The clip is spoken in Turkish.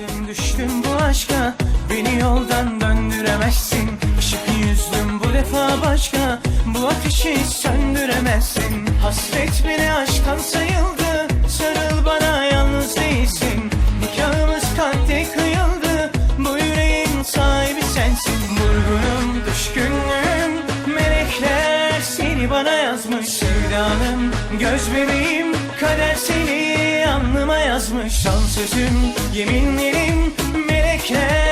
Düştüm düştüm bu aşka. Beni yoldan döndüremezsin. Işık yüzlüm bu defa başka. Bu ateşi söndüremezsin. Hasret bile aşktan sayıldı. Sarıl bana yalnız değilsin. Nikahımız kalpte kıyıldı. Bu yüreğin sahibi sensin. Vurgunum düşkünlüğüm. Melekler seni bana yazmış. Sevdanım göz bebeğim Kader seni yazmış Son sözüm yeminlerim Melekler